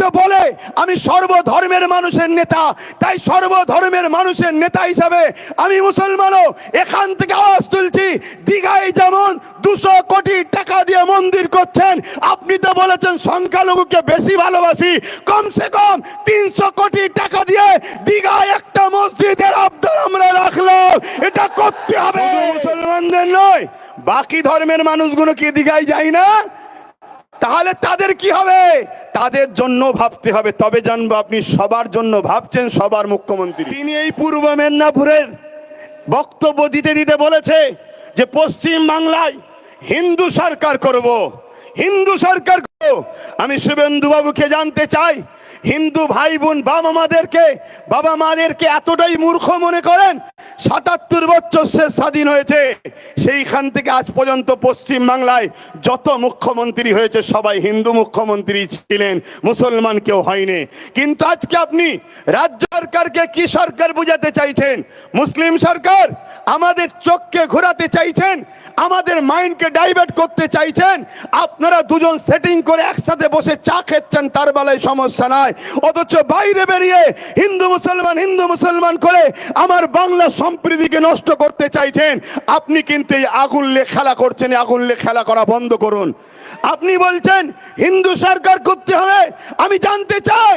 তো বলে, আমি সর্বধর্মের মানুষের নেতা। তাই সর্বধর্মের মানুষের নেতা হিসাবে আমি মুসলমানও এখান থেকে আওয়াজ তুলছি, দীঘায় যেমন দুশো কোটি টাকা দিয়ে মন্দির করছেন, আপনি তো বলেছেন সংখ্যালঘুকে বেশি ভালোবাসি, কমসে কম তিনশো কোটি টাকা দিয়ে দীঘায় একটা মসজিদের আবদার আমরা রাখলাম, এটা করতে হবে। মুসলমানদের নয়, বাকি ধর্মের মানুষগুলো কি দীঘায় যায় না? তাহলে তাদের কি হবে? তাদের জন্য ভাবতে হবে। তবে জানব আপনি সবার জন্য ভাবছেন সবার মুখ্যমন্ত্রী। তিনি এই পূর্ব মেদিনীপুরের বক্তব্য দিতে দিতে বলেছে যে, পশ্চিম বাংলায় হিন্দু সরকার করব। হিন্দু সরকার করব। আমি শুভেন্দু বাবুকে জানতে চাই হিন্দু ভাই বোন বাবা মাদেরকে বাবা মাদেরকে এতটাই মূর্খ মনে করেন, সাতাত্তর বছর সে স্বাধীন হয়েছে। সেইখান থেকে আজ পর্যন্ত পশ্চিম বাংলায় যত মুখ্যমন্ত্রী হয়েছে, সবাই হিন্দু মুখ্যমন্ত্রী ছিলেন, মুসলমান কেউ হয়নি। কিন্তু আজকে আপনি রাজ্য সরকারকে কি সরকার বুঝাতে চাইছেন? মুসলিম সরকার আমাদের চোখকে ঘোরাতে চাইছেন? আমাদের মাইন্ডকে ডাইভার্ট করতে চাইছেন, আপনারা দুজন সেটিং করে একসাথে বসে চা খেচ্ছেন, তার বেলায় সমস্যা নাই। অথচ বাইরে বেরিয়ে হিন্দু মুসলমান হিন্দু মুসলমান করে আমার বাংলা সম্প্রীতিকে নষ্ট করতে চাইছেন, আপনি কিন্তু এই আগুন লে খেলা করছেন আগুন লে খেলা করা বন্ধ করুন। আপনি বলছেন, হিন্দু সরকার করতে হবে, আমি জানতে চাই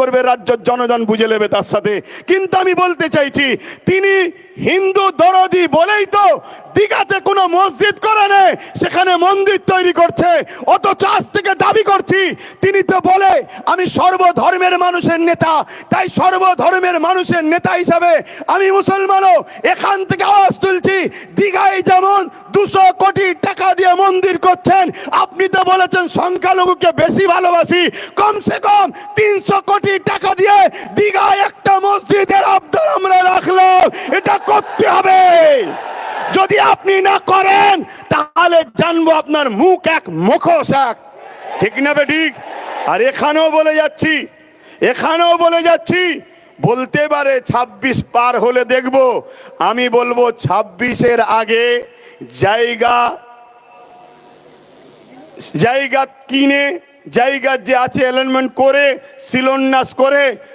করবে রাজ্যের জনগণ বুঝে নেবে তার সাথে। কিন্তু আমি বলতে চাইছি, তিনি হিন্দু দরদি বলেই তো দীঘাতে কোনো মসজিদ করে নেই সেখানে মন্দির তৈরি করছে, অথচ আজ থেকে দাবি করছি, তিনি তো বলে, আমি সর্বধর্মের মানুষের নেতা, তাই সর্বধর্মের মানুষের নেতা হিসাবে আমি মুসলমানও, এখান থেকে আওয়াজ তুলছি, দীঘায় যেমন দুশো কোটি টাকা দিয়ে মন্দির করছেন, আপনি তো বলেছেন সংখ্যালঘুকে বেশি ভালোবাসি, কমসে কম তিনশো কোটি টাকা দিয়ে দীঘায় একটা মসজিদের আবদার আমরা রাখলাম। এটা করতে হবে। যদি আপনি না করেন, তাহলে জানব আপনার মুখ এক মুখোশ এক। ঠিক না বে ঠিক? আর এখানেও বলে যাচ্ছি, এখানেও বলে যাচ্ছি, বলতে পারে ২৬ পার হলে দেখব। আমি বলব ছাব্বিশের আগে জায়গা জায়গা কিনে জায়গার যে আছে অ্যালাইনমেন্ট করে শিলন্যাস করে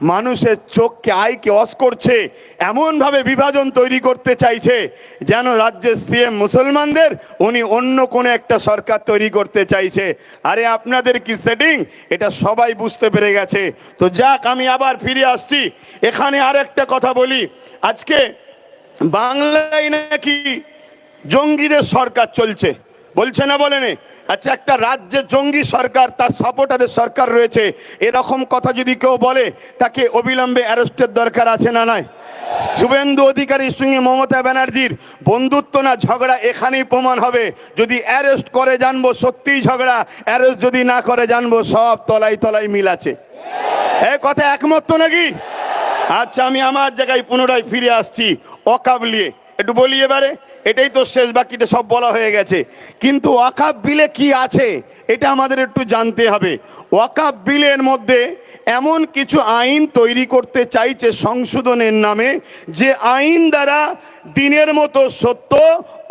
মানুষের চোখকে আয়কে অস করছে, এমনভাবে বিভাজন তৈরি করতে চাইছে, যেন রাজ্যের সিএম মুসলমানদের, উনি অন্য কোনো একটা সরকার তৈরি করতে চাইছে। আরে আপনাদের কি সেটিং এটা সবাই বুঝতে পেরে গেছে। তো যাক, আমি আবার ফিরে আসছি। এখানে আর একটা কথা বলি। আজকে বাংলায় নাকি জঙ্গিদের সরকার চলছে। বলছে না বলেনে আচ্ছা একটা রাজ্যে জঙ্গি সরকার, তার সাপোর্টারের সরকার রয়েছে, এরকম কথা যদি কেউ বলে, তাকে অবিলম্বে অ্যারেস্টের দরকার আছে না নয় শুভেন্দু অধিকারীর সঙ্গে মমতা ব্যানার্জির বন্ধুত্ব না ঝগড়া এখানেই প্রমাণ হবে। যদি অ্যারেস্ট করে, জানব সত্যিই ঝগড়া অ্যারেস্ট যদি না করে, জানব সব তলাই তলাই মিল আছে। এ কথা একমত নাকি? আচ্ছা আমি আমার জায়গায় পুনরায় ফিরে আসছি, অকাবলিয়ে। একটু বলি এবারে, এটাই তো শেষ, বাকিটা সব বলা হয়ে গেছে। কিন্তু ওয়াকাব বিলে কি আছে, এটা আমাদের একটু জানতে হবে। ওয়াকাব বিলের মধ্যে এমন কিছু আইন তৈরি করতে চাইছে সংশোধনের নামে, যে আইন দ্বারা দিনের মতো সত্য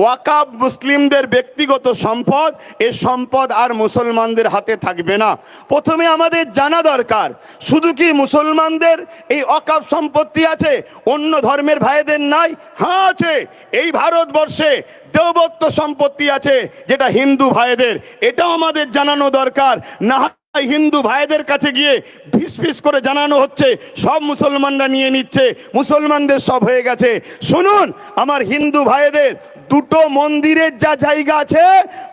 ওয়াকাব মুসলিমদের ব্যক্তিগত সম্পদ, এ সম্পদ আর মুসলমানদের হাতে থাকবে না। প্রথমে আমাদের জানা দরকার, শুধু কি মুসলমানদের এই অকাব সম্পত্তি আছে, অন্য ধর্মের ভাইদের নাই? হ্যাঁ আছে। এই ভারতবর্ষে দেবত্ব সম্পত্তি আছে, যেটা হিন্দু ভাইদের। এটাও আমাদের জানানো দরকার। না হিন্দু ভাইদের কাছে গিয়ে ফিস ফিস করে জানানো হচ্ছে, সব মুসলমানরা নিয়ে নিচ্ছে, মুসলমানদের সব হয়ে গেছে। শুনুন, আমার হিন্দু ভাইদের দুটো মন্দিরের যা জায়গা আছে,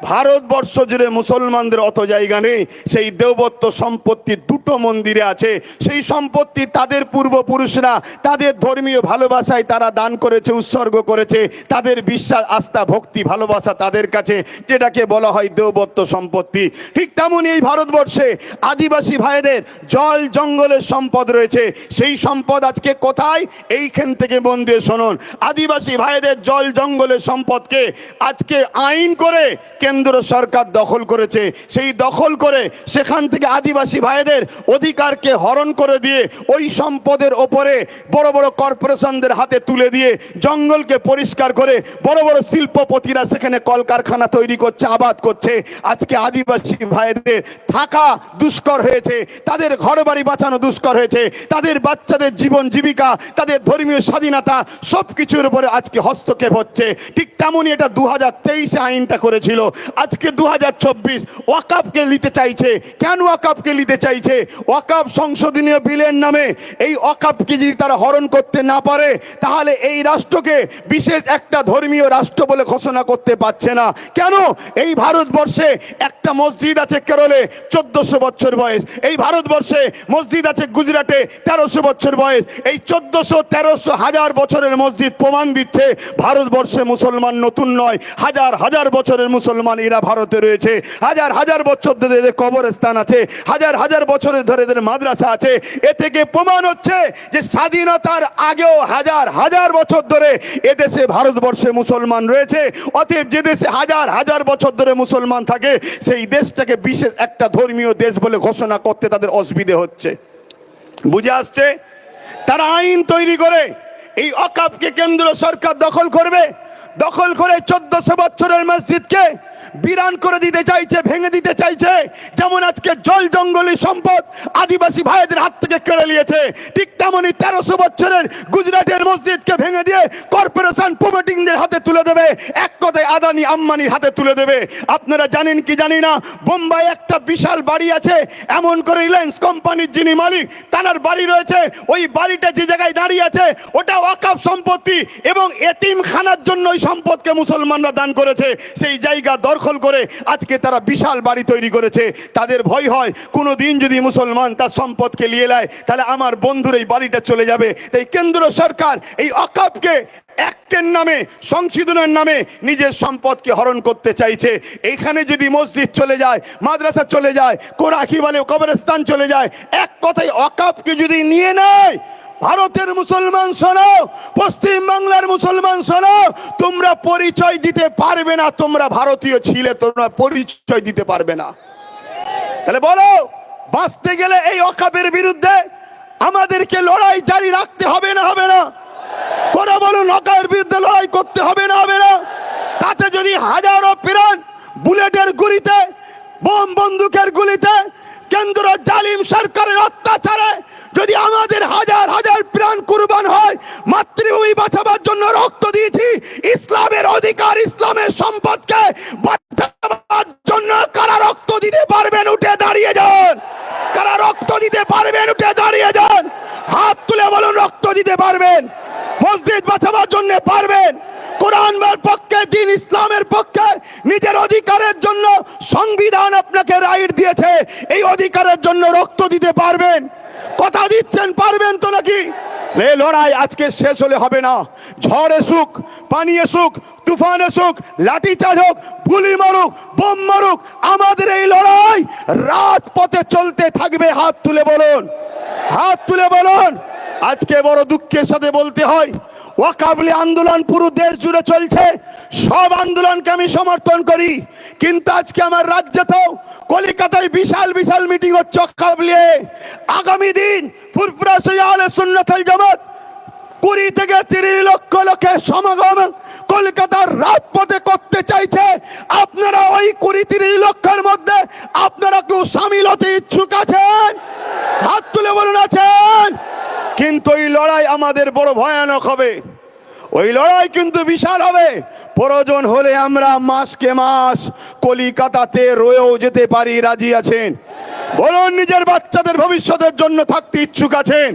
ভারতবর্ষ জুড়ে মুসলমানদের অত জায়গা নেই। সেই দেবত্ব সম্পত্তি দুটো মন্দিরে আছে। সেই সম্পত্তি তাদের পূর্বপুরুষরা, তাদের ধর্মীয় ভালোবাসায় তারা দান করেছে, উৎসর্গ করেছে। তাদের বিশ্বাস, আস্থা, ভক্তি, ভালোবাসা তাদের কাছে, যেটাকে বলা হয় দেবত্ব সম্পত্তি। ঠিক তেমনই এই ভারতবর্ষে আদিবাসী ভাইদের জল জঙ্গলের সম্পদ রয়েছে। সেই সম্পদ আজকে কোথায়? এইখান থেকে মন দিয়ে শুনুন। আদিবাসী ভাইদের জল জঙ্গলের সম্পদকে আজকে আইন করে কেন্দ্র সরকার দখল করেছে। সেই দখল করে সেখান থেকে আদিবাসী ভাইদের অধিকারকে হরণ করে দিয়ে ওই সম্পদের ওপরে বড় বড় কর্পোরেশনদের হাতে তুলে দিয়ে জঙ্গলকে পরিষ্কার করে বড় বড় শিল্পপতিরা সেখানে কলকারখানা তৈরি করছে, আবাদ করছে। আজকে আদিবাসী ভাইদের থাকা দুষ্কর হয়েছে, তাদের ঘর বাড়ি বাঁচানো দুষ্কর হয়েছে, তাদের বাচ্চাদের জীবন জীবিকা, তাদের ধর্মীয় স্বাধীনতা সব কিছুর উপরে আজকে হস্তক্ষেপ হচ্ছে। ঠিক তেমনই এটা দু হাজার তেইশে আইনটা করেছিল। আজকে দু হাজার চব্বিশ ওয়াকাপকে নিতে চাইছে। কেন ওয়াকাপকে নিতে চাইছে? ওয়াকাপ সংশোধনীয় বিলের নামে এই ওয়াকাপকে যদি তারা হরণ করতে না পারে, তাহলে এই রাষ্ট্রকে বিশেষ একটা ধর্মীয় রাষ্ট্র বলে ঘোষণা করতে পারছে না। কেন? এই ভারতবর্ষে একটা মসজিদ আছে কেরলে, চোদ্দশো বছর বয়স। এই ভারতবর্ষে মসজিদ আছে গুজরাটে, তেরোশো বছর বয়স। এই চোদ্দশো তেরোশো হাজার বছরের মসজিদ প্রমাণ দিচ্ছে ভারতবর্ষে মুসলমান নতুন নয়। হাজার হাজার বছরের মুসলমান এরা ভারতে রয়েছে। হাজার হাজার বছর ধরে এদের কবরস্থান আছে। হাজার হাজার বছরের ধরে এদের মাদ্রাসা আছে। এ থেকে প্রমাণ হচ্ছে যে স্বাধীনতার আগেও হাজার হাজার বছর ধরে এদেশে ভারতবর্ষে মুসলমান রয়েছে। অতএব যে দেশে হাজার হাজার বছর ধরে মুসলমান থাকে, সেই দেশটাকে বিশেষ একটা ধর্মীয় দেশ বলে ঘোষণা করতে তাদের অসুবিধে হচ্ছে। বুঝে আসছে? তারা আইন তৈরি করে এই অকাপকে কেন্দ্র সরকার দখল করবে। দখল করে চোদ্দশো বছরের মসজিদকে বিরান করে দিতে চাইছে, ভেঙে দিতে চাইছে। যেমন আজকে জল জঙ্গলি সম্পদ আদিবাসী ভাইদের হাত থেকে কেড়ে নিয়েছে, ঠিক তেমনই তেরোশো বছরের গুজরাটের মসজিদকে ভেঙে দিয়ে কর্পোরেশন প্রমোটিংদের হাতে তুলে দেবে, এক কথায় আদানি আম্বানির হাতে তুলে দেবে। আপনারা জানেন কি জানি না বোম্বাই একটা বিশাল বাড়ি আছে, এমন করে রিলায়েন্স কোম্পানির যিনি মালিক তার বাড়ি রয়েছে। ওই বাড়িটা যে জায়গায় দাঁড়িয়ে আছে ওটা ওয়াকাফ সম্পত্তি এবং এতিম খানার জন্য ওই সম্পদকে মুসলমানরা দান করেছে। সেই জায়গা দখল করে আজকে তারা বিশাল বাড়ি তৈরি করেছে। তাদের ভয় হয় কোনো দিন যদি মুসলমান তার সম্পদকে নিয়ে নেয়, তাহলে আমার বন্ধুর এই বাড়িটা চলে যাবে। তাই কেন্দ্র সরকার এই অকাপকে অ্যাক্টের নামে, সংশোধনের নামে নিজের সম্পদকে হরণ করতে চাইছে। এইখানে যদি মসজিদ চলে যায়, মাদ্রাসা চলে যায় কোরআকি বলে কবরস্থান চলে যায়, এক কথায় অকাপকে যদি নিয়ে নেয় ভারতের মুসলমান শোনো, পশ্চিম বাংলার মুসলমান শোনো, তোমরা পরিচয় দিতে পারবে না, তোমরা ভারতীয় ছিলে, তোমরা পরিচয় দিতে পারবে না। তাহলে বলো, বাঁচতে গেলে এই অকাপের বিরুদ্ধে আমাদেরকে লড়াই জারি রাখতে হবে না হবে না? করে বলুন অকাপের বিরুদ্ধে লড়াই করতে হবে না হবে না? তাতে যদি হাজারো প্রাণ বুলেটের গুলিতে, বোম বন্দুকের গুলিতে কেন্দ্র জালিম সরকারের অত্যাচারে যদি আমাদের হাজার হাজার প্রাণ কুরবান হয়, মাতৃভূমি বাঁচাবার জন্য রক্ত দিয়েছি, ইসলামের অধিকার, ইসলামের সম্পদকে বাঁচাবার জন্য কারা রক্ত দিতে পারবেন উঠে দাঁড়িয়ে যান। কারা রক্ত দিতে পারবেন উঠে দাঁড়িয়ে যান। হাত তুলে বলুন, রক্ত দিতে পারবেন। মসজিদ বাঁচাবার জন্য পারবেন। কোরআনের পক্ষে, দিন ইসলামের পক্ষে, নিজের অধিকারের জন্য সংবিধান আপনাকে রাইট দিয়েছে। এই অধিকারের জন্য রক্ত দিতে পারবেন। কথা দিচ্ছেন, পারবেন তো নাকি? এ লড়াই আজকে শেষ হলে হবে না। ঝড় এসুক, পানি এসুক তুফান এসুক লাঠি চার্জ হোক, গুলি মারুক, বোম মারুক, আমাদের এই লড়াই রাজপথে চলতে থাকবে। হাত তুলে বলুন, হাত তুলে বলুন। আজকে বড় দুঃখের সাথে বলতে হয়, ওয়াকাবলি আন্দোলন পুরো দেশ জুড়ে চলছে, সব আন্দোলনকে আমি সমর্থন করি। কিন্তু আজকে আমার রাজ্যেতেও কলিকাতায় বিশাল বিশাল মিটিং হচ্ছে ওয়াকাবলিয়ে। আগামী দিন ফুরফুরা সৈয়ালে সুন্নতল জামাত কুড়ি থেকে তিরিশ লক্ষ লোকের সমাগম কলকাতার রাজপথে করতে চাইছে, আপনারা ওই কুড়ি তিরিশ লক্ষের মধ্যে আপনারা কেউ সামিল হতে ইচ্ছুক আছেন? হাত তুলে বলুন, আছেন? কিন্তু এই লড়াই আমাদের বড় ভয়ানক হবে। ওই লড়াই কিন্তু বিশাল হবে। প্রয়োজন হলে আমরা মাসকে মাস কলিকাতাতে রয়েও যেতে পারি, রাজি আছেন? বলুন, নিজের বাচ্চাদের ভবিষ্যতের জন্য থাকতে ইচ্ছুক আছেন?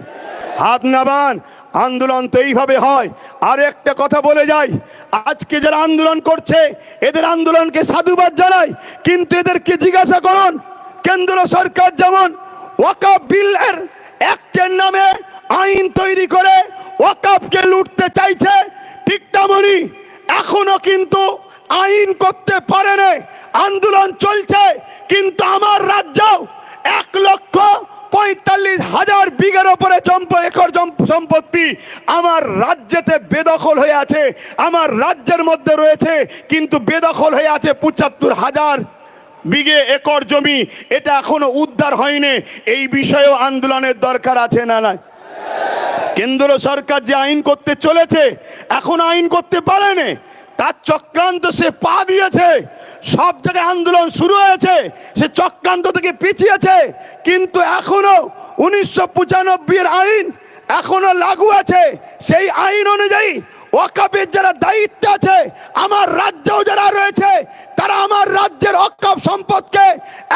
হাত নাবান আন্দোলন তো এইভাবে হয়। আর একটা কথা বলে যাই। আজকে যারা আন্দোলন করছে, এদের আন্দোলনকে সাধুবাদ জানাই। কিন্তু এদেরকে জিজ্ঞাসা করুন, কেন্দ্র সরকার যেমন ওয়াকাব বিলের অ্যাক্টের নামে আইন তৈরি করে ওয়াকাবকে লুটতে চাইছে, ঠিক তেমনি এখনও কিন্তু আইন করতে পারে আন্দোলন চলছে, কিন্তু আমার রাজ্য এক লক্ষ পঁয়তাল্লিশ হাজার বিঘের ওপরে জম্প- সম্পত্তি আমার রাজ্যেতে বেদখল হয়ে আছে, আমার রাজ্যের মধ্যে রয়েছে, কিন্তু বেদখল হয়ে আছে পঁচাত্তর হাজার বিঘে একর জমি। এটা এখনও উদ্ধার হয়নি। এই বিষয়েও আন্দোলনের দরকার আছে না না কেন্দ্র সরকার যে আইন করতে চলেছে, এখন আইন করতে পারেনি। তার চক্রান্ত সে পা দিয়েছে। সব জায়গায় আন্দোলন শুরু হয়েছে, সে চক্রান্ত থেকে পিছিয়েছে। কিন্তু এখনও উনিশশো পঁচানব্বই আইন এখনও লাগু আছে। সেই আইন অনুযায়ী ওয়াকাপের যারা দায়িত্ব আছে, আমার রাজ্যেও যারা রয়েছে, তারা আমার রাজ্যের অকাপ সম্পদকে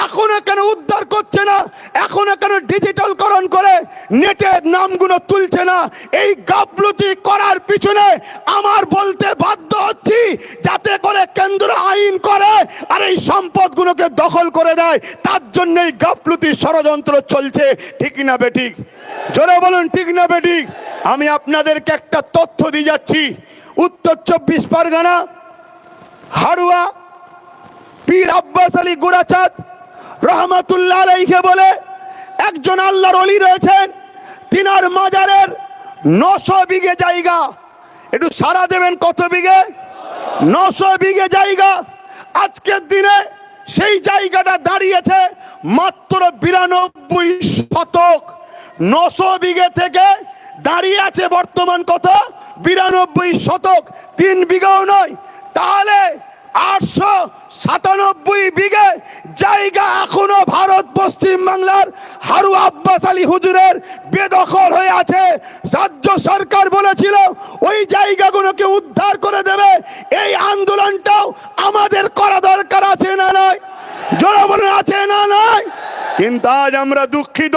এখনও কেন উদ্ধার করছে না, এখনও কেন ডিজিটালকরণ করে নেটের নামগুলো তুলছে না? এই গাফলতি করার পিছনে আমার বলতে বাধ্য হচ্ছি, যাতে করে কেন্দ্র আইন করে আর এই সম্পদগুলোকে দখল করে দেয়। তার জন্য এই গাফলতি ষড়যন্ত্র চলছে। ঠিক না বেঠিক জোরে বলুন, ঠিক না বেঠিক? আমি আপনাদেরকে একটা তথ্য দিয়ে যাচ্ছি। উত্তর চব্বিশ পরগনা, হারুয়া, পীর আব্বাস আলী গুড়াচাঁদ রহমাতুল্লাহ আলাইকে বলে একজন আল্লাহর অলি রয়েছেন। তিনার মাজারের নশো বিঘে জায়গা। একটু সারা দেবেন কত বিঘে? নশো বিঘে জায়গা। আজকের দিনে সেই জায়গাটা দাঁড়িয়েছে মাত্র বিরানব্বই শতক। নশো বিঘে থেকে দাঁড়িয়ে আছে বর্তমান কত? বিরানব্বই শতক। তিন বিঘাও নয়। তাহলে আটশো সাতানব্বই বিঘে জায়গা এখনও ভারত পশ্চিম বাংলার হারু আব্বাস আলী হুজুরের বেদখল হয়ে আছে। রাজ্য সরকার বলেছিল, ওই জায়গাগুলোকে উদ্ধার করে দেবে। এই আন্দোলনটাও আমাদের করা দরকার আছে না নয় বলে আছে না নাই? কিন্তু আজ আমরা দুঃখিত।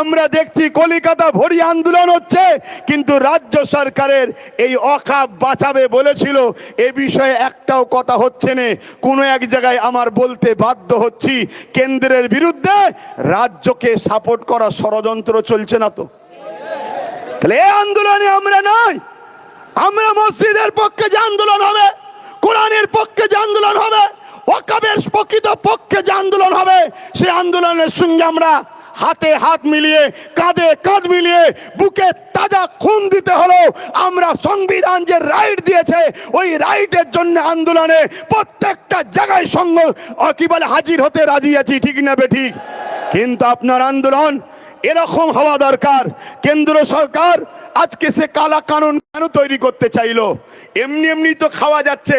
আমরা দেখছি কলিকাতা ভরি আন্দোলন হচ্ছে, কিন্তু রাজ্য সরকারের এই অখাপ বাঁচাবে বলেছিল। এ বিষয়ে একটাও কথা হচ্ছে না। কোনো এক জায়গায় আমার বলতে বাধ্য হচ্ছি, কেন্দ্রের বিরুদ্ধে রাজ্যকে সাপোর্ট করা ষড়যন্ত্র চলছে না তো। তাহলে এই আন্দোলনে আমরা নাই। আমরা মসজিদের পক্ষে যে আন্দোলন হবে, কোরআনের পক্ষে যে আন্দোলন হবে ওয়াকাবের প্রকৃত পক্ষে যে আন্দোলন হবে, সেই আন্দোলনের সঙ্গে আমরা হাতে হাত মিলিয়ে, কাঁধে কাঁধ মিলিয়ে, বুকে তাজা খুন দিতে হলো আমরা সংবিধান যে রাইট দিয়েছে, ওই রাইটের জন্য আন্দোলনে প্রত্যেকটা জায়গায় সঙ্গ কি বলে, হাজির হতে রাজি আছি, ঠিক না বে ঠিক? কিন্তু আপনার আন্দোলন এরকম হওয়া দরকার। কেন্দ্র সরকার আজকে সে কালা কানুন কেন তৈরি করতে চাইলো? এমনি এমনি তো খাওয়া যাচ্ছে।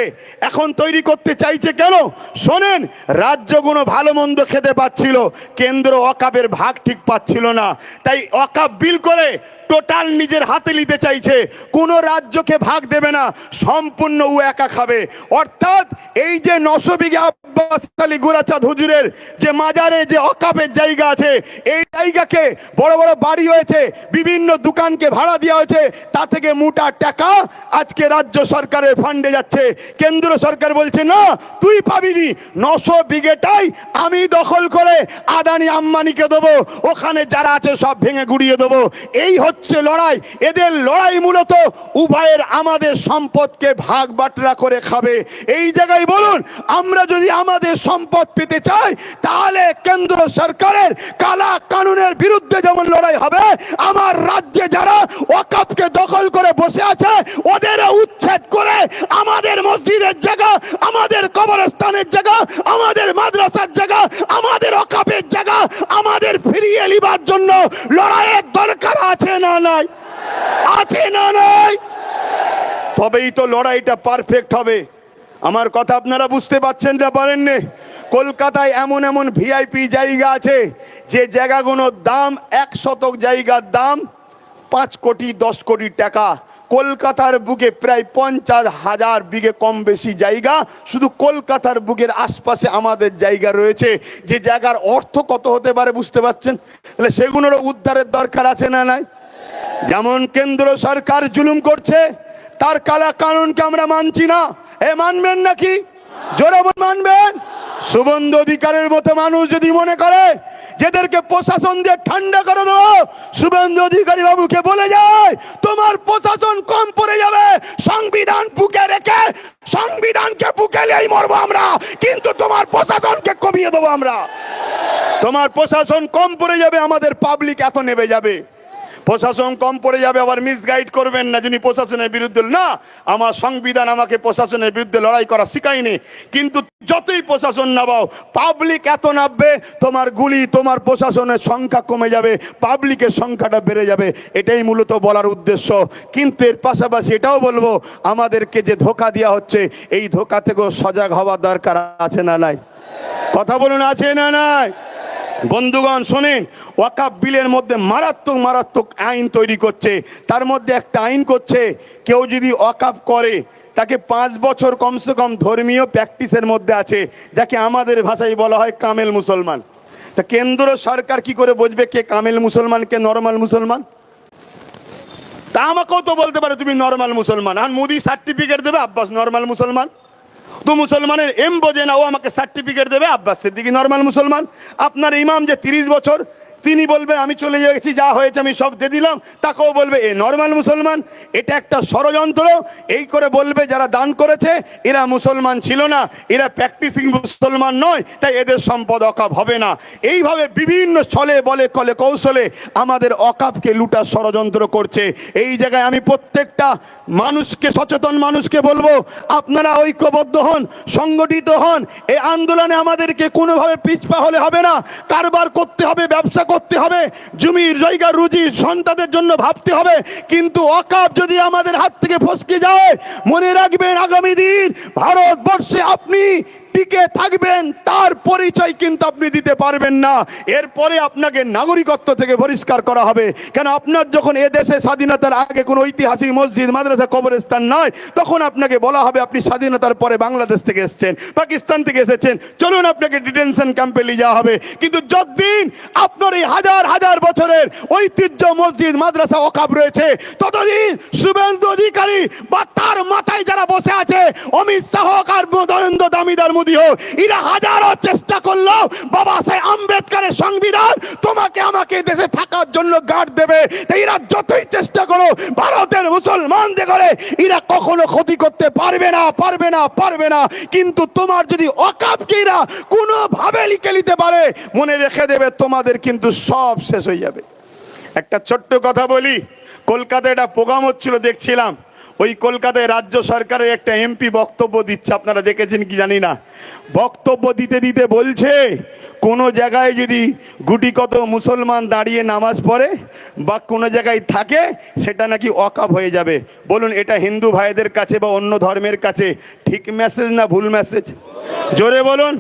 এখন তৈরি করতে চাইছে কেন? শোনেন, রাজ্যগুলো ভালো মন্দ খেতে পাচ্ছিল, কেন্দ্র অকাবের ভাগ ঠিক পাচ্ছিল না। তাই অকাব বিল করে টোটাল নিজের হাতে নিতে চাইছে। কোন রাজ্যকে ভাগ দেবে না, সম্পূর্ণ ও একা খাবে। অর্থাৎ এই যে নশো বিঘা আব্বাস আলী হুজুরের যে মাজারে যে অকাপের জায়গা আছে, এই জায়গাকে বড় বড় বাড়ি হয়েছে, বিভিন্ন দোকানকে ভাড়া দেওয়া হয়েছে, তা থেকে মোটা টাকা আজকে রাজ্য সরকারের ফান্ডে যাচ্ছে। কেন্দ্র সরকার বলছে, না, তুই পাবিনি। নশো বিঘেটাই আমি দখল করে আদানি আম্বানিকে দেবো। ওখানে যারা আছে সব ভেঙে গুড়িয়ে দেবো। এই হচ্ছে লড়াই। এদের লড়াই মূলত উভয়ের আমাদের সম্পদকে ভাগ বাটরা করে খাবে। এই জায়গায় বলুন, আমরা যদি আমাদের সম্পদ পেতে চাই, তাহলে কেন্দ্র সরকারের কালা কানুনের বিরুদ্ধে যেমন লড়াই হবে, আমার রাজ্যে যারা ওয়াকাপকে দখল করে বসে আছে ওদের উচ্ছেদ করে আমাদের মসজিদের জায়গা, আমাদের কবরস্থানের জায়গা, আমাদের মাদ্রাসার জায়গা, আমাদের অকাপের জায়গা, আমাদের ফিরিয়ে নিবার জন্য লড়াইয়ের দরকার আছে না নাই? আছে না নাই? তবেই তো লড়াইটা পারফেক্ট হবে। আমার কথা আপনারা বুঝতে পারছেন না, পারেননি? কলকাতায় এমন এমন ভিআইপি জায়গা আছে, যে জায়গাগুলোর দাম এক শতক জায়গার দাম পাঁচ কোটি, দশ কোটি টাকা। কলকাতার বুকে প্রায় পঞ্চাশ হাজার বিঘে কম বেশি জায়গা। শুধু কলকাতার বুকের আশপাশে আমাদের জায়গা রয়েছে। যে জায়গার অর্থ কত হতে পারে বুঝতে পারছেন? তাহলে সেগুলোরও উদ্ধারের দরকার আছে না নাই? যেমন কেন্দ্র সরকার জুলুম করছে, তার কালা কানুনকে আমরা মানছি না। এ মানবেন নাকি? জোরে মানবেন? সুবন্ধ অধিকারের মতো মানুষ যদি মনে করে, যেদেরকে প্রশাসন দিয়ে ঠান্ডা করে দেবো শুভেন্দু অধিকারী বাবুকে বলে যায়, তোমার প্রশাসন কম পড়ে যাবে, সংবিধান বুকে রেখে, সংবিধানকে বুকে নিয়েই মরবো আমরা, কিন্তু তোমার প্রশাসনকে কমিয়ে দেবো আমরা। তোমার প্রশাসন কম পড়ে যাবে, আমাদের পাবলিক এত নেবে যাবে। প্রশাসন কম পড়ে যাবে, আবার মিসগাইড করবেন না যিনি প্রশাসনের বিরুদ্ধে। না, আমার সংবিধান আমাকে প্রশাসনের বিরুদ্ধে লড়াই করা শিখায়নি। কিন্তু যতই প্রশাসন নামাও পাবলিক এত নামবে, তোমার গুলি, তোমার প্রশাসনের সংখ্যা কমে যাবে পাবলিকের সংখ্যাটা বেড়ে যাবে। এটাই মূলত বলার উদ্দেশ্য। কিন্তু এর পাশাপাশি এটাও বলব, আমাদেরকে যে ধোকা দেওয়া হচ্ছে, এই ধোকা থেকেও সজাগ হওয়ার দরকার আছে না নাই? কথা বলুন, আছে না নাই? বন্ধুগণ, শোনেন ওয়াকাব বিলের মধ্যে মারাত্মক মারাত্মক আইন তৈরি করছে। তার মধ্যে একটা আইন করছে, কেউ যদি ওয়াকাব করে, তাকে পাঁচ বছর কমসে কম ধর্মীয় প্র্যাকটিসের মধ্যে আছে, যাকে আমাদের ভাষায় বলা হয় কামেল মুসলমান। তা কেন্দ্র সরকার কি করে বুঝবে কে কামেল মুসলমান, কে নর্মাল মুসলমান? তা আমাকেও তো বলতে পারে তুমি নর্মাল মুসলমান। আর মোদি সার্টিফিকেট দেবে, আব্বাস, নর্মাল মুসলমান? তো মুসলমানের এম বোঝে না, ও আমাকে সার্টিফিকেট দেবে। আব্বাস সিদ্দিকি নর্মাল মুসলমান। আপনার ইমাম যে তিরিশ বছর তিনি বলবেন, আমি চলে গেছি, যা হয়েছে আমি সব দিয়ে দিলাম। তাকেও বলবে, এ নর্মাল মুসলমান, এটা একটা ষড়যন্ত্র। এই করে বলবে, যারা দান করেছে, এরা মুসলমান ছিল না, এরা প্র্যাকটিসিং মুসলমান নয়, তাই এদের সম্পদ অকাপ হবে না। এইভাবে বিভিন্ন ছলে বলে, কলে কৌশলে আমাদের অকাপকে লুটার ষড়যন্ত্র করছে। এই জায়গায় আমি প্রত্যেকটা মানুষকে, সচেতন মানুষকে বলব, আপনারা ঐক্যবদ্ধ হন, সংগঠিত হন। এই আন্দোলনে আমাদেরকে কোনোভাবে পিছপা হলে হবে না। কারবার করতে হবে, ব্যবসা করতে হবে। জমির জায়গা, রুজি সন্তানের জন্য ভাবতে হবে। কিন্তু অকাপ যদি আমাদের হাত থেকে ফসকে যায়, মনে রাখবেন আগামী দিন ভারতবর্ষে আপনি টিকে থাকবেন, তার পরিচয় কিন্তু আপনি দিতে পারবেন না। এরপরে আপনাকে নাগরিকত্ব থেকে বহিষ্কার করা হবে। কেন আপনার যখন এ দেশে স্বাধীনতার আগে কোনো ঐতিহাসিক মসজিদ, মাদ্রাসা, কবরস্থান নয় তখন আপনাকে বলা হবে আপনি স্বাধীনতার পরে বাংলাদেশ থেকে এসেছেন, পাকিস্তান থেকে এসেছেন। চলুন আপনাকে ডিটেনশন ক্যাম্পে নিয়ে যাওয়া হবে। কিন্তু যতদিন আপনার এই হাজার হাজার বছরের ঐতিহ্য মসজিদ, মাদ্রাসা অকাপ রয়েছে, ততদিন শুভেন্দু অধিকারী বা তার মাথায় যারা বসে আছে, অমিত শাহ আর নরেন্দ্র দামিদার হোক এরা হাজারো চেষ্টা করল, বাবা সাহেব আম্বেদকারের সংবিধান তোমাকে আমাকে দেশে থাকার জন্য গার্ড দেবে। এরা যতই চেষ্টা করো ভারতের মুসলমানদের করে এরা কখনো ক্ষতি করতে পারবে না পারবে না পারবে না। কিন্তু তোমার যদি অকাপকে এরা কোনোভাবে লিখে নিতে পারে, মনে রেখে দেবে তোমাদের কিন্তু সব শেষ হয়ে যাবে। একটা ছোট্ট কথা বলি, কলকাতায় একটা প্রোগ্রাম হচ্ছিল, দেখছিলাম। ওই কলকাতায় রাজ্য সরকারের একটা এমপি বক্তব্য দিচ্ছে, আপনারা দেখেছেন কি জানি না? বক্তব্য দিতে দিতে বলছে কোনো জায়গায় যদি গুটি কত মুসলমান দাঁড়িয়ে নামাজ পড়ে বা কোনো জায়গায় থাকে, সেটা নাকি অকাপ হয়ে যাবে। বলুন, এটা হিন্দু ভাইদের কাছে বা অন্য ধর্মের কাছে ঠিক মেসেজ না ভুল মেসেজ জোরে বলুন।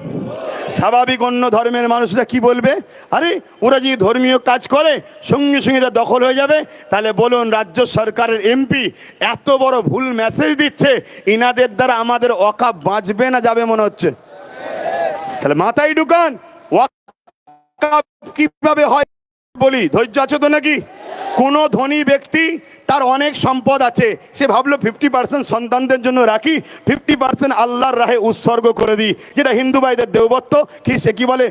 স্বাভাবিক অন্য ধর্মের মানুষরা কি বলবে? আরে, ওরা যদি ধর্মীয় কাজ করে, সঙ্গে সঙ্গে এটা দখল হয়ে যাবে। তাহলে বলুন, রাজ্য সরকারের এমপি এত বড় ভুল মেসেজ দিচ্ছে, ইনাদের দ্বারা আমাদের অকাপ বাঁচবে না, যাবে মনে হচ্ছে? তাহলে মাথায় ঢুকান। কীভাবে হয় বলি? ধৈর্য আছে তো নাকি? কোনো ধনী ব্যক্তি তার অনেক সম্পদ আছে। সে ভাবলো ফিফটি পার্সেন্ট সন্তানদের জন্য রাখি ফিফটি পার্সেন্ট আল্লাহর রাহে উৎসর্গ করে দিই। যেটা হিন্দু ভাইদের দেবত্ব কি সে কি বলে?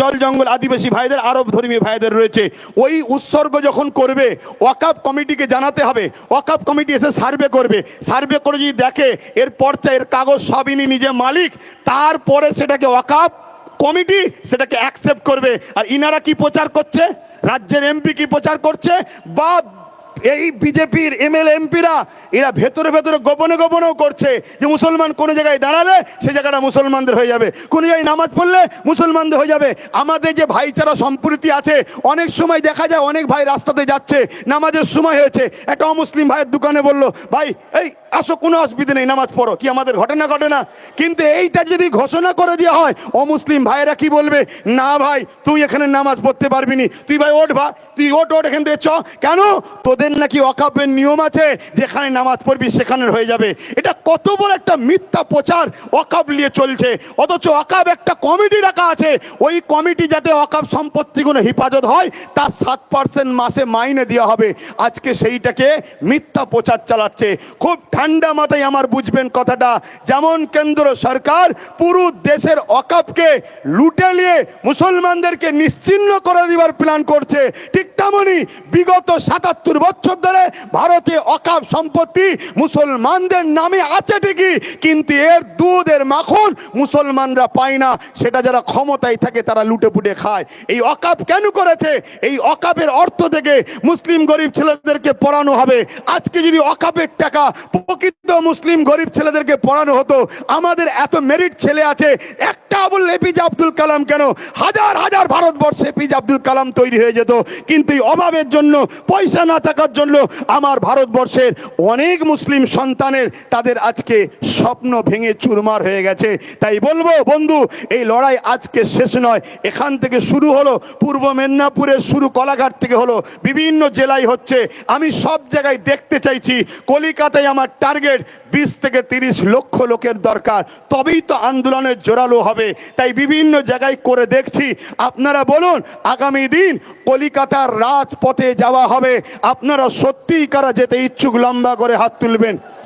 জল জঙ্গল আদিবাসী ভাইদের, আরব ধর্মী ভাইদের রয়েছে। ওই উৎসর্গ যখন করবে ওয়াকাপ কমিটিকে জানাতে হবে। ওয়াকাপ কমিটি এসে সার্ভে করবে। সার্ভে করে যদি দেখে, এর পর্চা, এর কাগজ সবইনি নিজে মালিক, তারপরে সেটাকে ওয়াকাপ কমিটি সেটাকে অ্যাকসেপ্ট করবে। আর ইনারা কি প্রচার করছে? রাজ্যের এমপি কি প্রচার করছে? বা এই বিজেপির এমএলএ, এমপিরা, এরা ভেতরে ভেতরে গোপনে গোপনেও করছে যে মুসলমান কোন জায়গায় দাঁড়ালে সে জায়গাটা মুসলমানদের হয়ে যাবে। কোন জায়গায় নামাজ পড়লে মুসলমানদের হয়ে যাবে। আমাদের যে ভাইচারা সম্প্রীতি আছে, অনেক সময় দেখা যায় অনেক ভাই রাস্তাতে যাচ্ছে, নামাজের সময় হয়েছে। একটা অমুসলিম ভাইয়ের দোকানে বলল, ভাই, এই আসো, কোনো অসুবিধা নেই, নামাজ পড়ো। কি আমাদের ঘটনা, ঘটে না? কিন্তু এইটা যদি ঘোষণা করে দেওয়া হয়, অমুসলিম ভাইয়েরা কি বলবে? না ভাই, তুই এখানে নামাজ পড়তে পারবি তুই ভাই ওঠ ভা তুই ওঠ ওঠ এখান থেকে, চ। কেন? তোদের নাকি অকাপের নিয়ম আছে? যেখানে নামাজ পড়বি সেখানে হয়ে যাবে। এটা কত বড় একটা মিথ্যা প্রচার অকাপ নিয়ে চলছে। অথচ অকাপ একটা কমিটি রাখা আছে। ওই কমিটি যাতে অকাপ সম্পত্তিগুলো হেফাজত হয়, তার সাত পার্সেন্ট মাসে মাইনে দেওয়া হবে। আজকে সেইটাকে মিথ্যা প্রচার চালাচ্ছে। খুব ঠান্ডা মাথায় আমার বুঝবেন কথাটা। যেমন কেন্দ্র সরকার পুরো দেশের অকাপকে লুটে নিয়ে মুসলমানদেরকে নিশ্চিহ্ন করে দিবার প্ল্যান করছে। ঠিক তেমনই বিগত সাতাত্তর বছর ধরে ভারতে অকাপ সম্পত্তি মুসলমানদের নামে আছে ঠিকই, কিন্তু এর দুধ এর মাখন মুসলমানরা পায় না। সেটা যারা ক্ষমতায় থাকে তারা লুটে পুটে খায়। এই অকাপ কেন করেছে? এই অকাপের অর্থ থেকে মুসলিম গরিব ছেলেদেরকে পড়ানো হবে। আজকে যদি অকাপের টাকা প্রকৃত মুসলিম গরিব ছেলেদেরকে পড়ানো হতো, আমাদের এত মেরিট ছেলে আছে, একটা বললে এপিজে আব্দুল কালাম কেন? হাজার হাজার ভারতবর্ষে এপিজে আব্দুল কালাম তৈরি হয়ে যেত। কিন্তু এই অভাবের জন্য পয়সা না থাকার জন্য আমার ভারতবর্ষের অনেক মুসলিম সন্তানের তাদের আজকে স্বপ্ন ভেঙে চুরমার হয়ে গেছে। তাই বলব, বন্ধু, এই লড়াই আজকে শেষ নয়। এখান থেকে শুরু হলো, পূর্ব মেদিনীপুরের শুরু কলাঘাট থেকে হলো, বিভিন্ন জেলায় হচ্ছে। আমি সব জায়গায় দেখতে চাইছি, কলিকাতায় আমার টার্গেট বিশ থেকে তিরিশ লক্ষ লোকের দরকার। তবেই তো আন্দোলনের জোরালো হবে। তাই বিভিন্ন জায়গায় করে দেখছি। আপনারা বলুন, আগামী দিন কলিকাতার রাজপথে যাওয়া হবে। আপনারা সত্যিই কারা যেতে ইচ্ছুক লম্বা করে হাত তুলবেন?